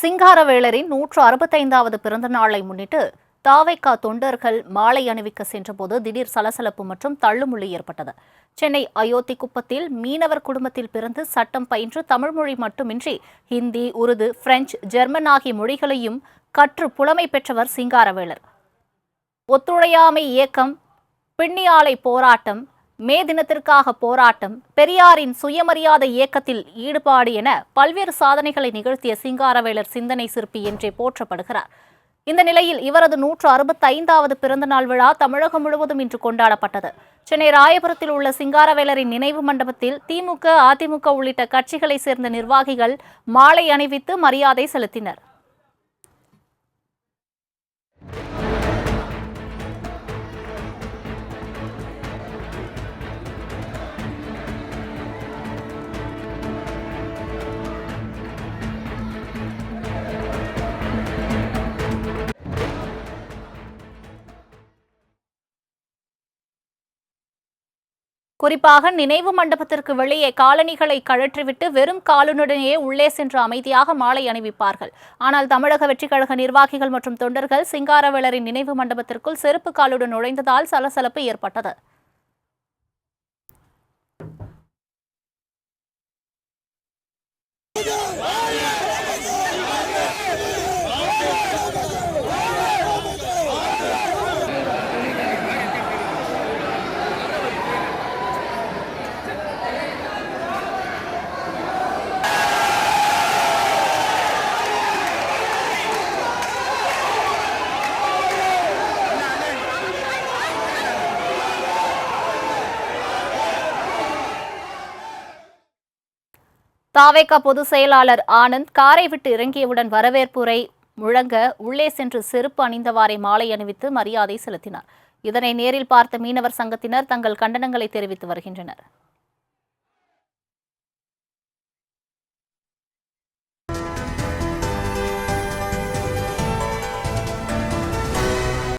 சிங்காரவேலரின் நூற்று அறுபத்தைந்தாவது பிறந்த நாளை முன்னிட்டு தாவைக்கா தொண்டர்கள் மாலை அணிவிக்க சென்றபோது திடீர் சலசலப்பு மற்றும் தள்ளுமுள்ளி ஏற்பட்டது. சென்னை அயோத்தி குப்பத்தில் மீனவர் குடும்பத்தில் பிறந்து சட்டம் பயின்று தமிழ் மொழி மட்டுமின்றி ஹிந்தி உருது பிரெஞ்சு ஜெர்மன் ஆகிய மொழிகளையும் கற்று புலமை பெற்றவர் சிங்காரவேலர். ஒத்துழையாமை இயக்கம் பின்னியாலை போராட்டம் மே தினத்திற்காக போராட்டம் பெரியாரின் சுயமரியாதை இயக்கத்தில் ஈடுபாடு என பல்வேறு சாதனைகளை நிகழ்த்திய சிங்காரவேலர் சிந்தனை சிற்பி என்றே போற்றப்படுகிறார். இந்த நிலையில் இவரது நூற்று அறுபத்தைந்தாவது பிறந்தநாள் விழா தமிழகம் முழுவதும் இன்று கொண்டாடப்பட்டது. சென்னை ராயபுரத்தில் உள்ள சிங்காரவேலரின் நினைவு மண்டபத்தில் திமுக அதிமுக உள்ளிட்ட கட்சிகளைச் சேர்ந்த நிர்வாகிகள் மாலை அணிவித்து மரியாதை செலுத்தினர். குறிப்பாக நினைவு மண்டபத்திற்கு வெளியே காலணிகளை கழற்றிவிட்டு வெறும் காலுடனேயே உள்ளே சென்று அமைதியாக மாலை அணிவிப்பார்கள். ஆனால் தமிழக வெற்றிக்கழக நிர்வாகிகள் மற்றும் தொண்டர்கள் சிங்காரவேலரின் நினைவு மண்டபத்திற்குள் செருப்பு காலுடன் நுழைந்ததால் சலசலப்பு ஏற்பட்டது. தாவேகா பொதுச் செயலாளர் ஆனந்த் காரை விட்டு இறங்கியவுடன் வரவேற்புரை முழங்க உள்ளே சென்று செருப்பு அணிந்தவாறே மாலை அணிவித்து மரியாதை செலுத்தினார். இதனை நேரில் பார்த்த மீனவர் சங்கத்தினர் தங்கள் கண்டனங்களை தெரிவித்து வருகின்றனர்.